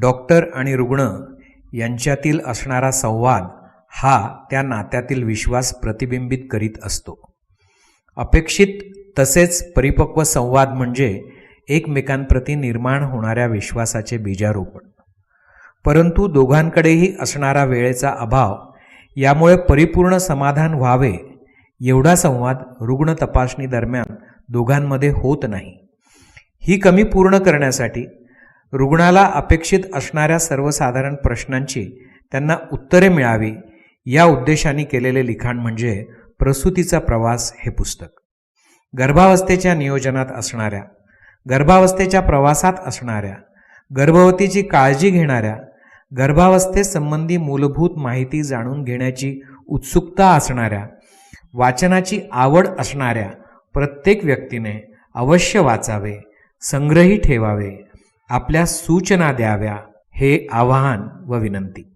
Doctor आणि रुग्ण यांच्यातील असणारा संवाद हा त्या नात्यातील विश्वास प्रतिबिंबित करीत असतो. अपेक्षित तसेच परिपक्व संवाद म्हणजे एकमेकांप्रती निर्माण होणाऱ्या विश्वासाचे बीजारोपण. परंतु दोघांकडेही असणारा वेळेचा अभाव यामुळे परिपूर्ण समाधान व्हावे एवढा संवाद रुग्ण तपासणी दरम्यान दोघांमध्ये होत नाही. ही कमी पूर्ण करण्यासाठी रुग्णाला अपेक्षित असणाऱ्या सर्वसाधारण प्रश्नांची त्यांना उत्तरे मिळावी या उद्देशाने केलेले लिखाण म्हणजे प्रसूतीचा प्रवास हे पुस्तक. गर्भावस्थेच्या नियोजनात असणाऱ्या गर्भावस्थेच्या प्रवासात असणाऱ्या गर्भवतीची काळजी घेणाऱ्या गर्भावस्थेसंबंधी मूलभूत माहिती जाणून घेण्याची उत्सुकता असणाऱ्या वाचनाची आवड असणाऱ्या प्रत्येक व्यक्तीने अवश्य वाचावे संग्रही ठेवावे आपल्या सूचना द्याव्या हे आवाहन व विनंती.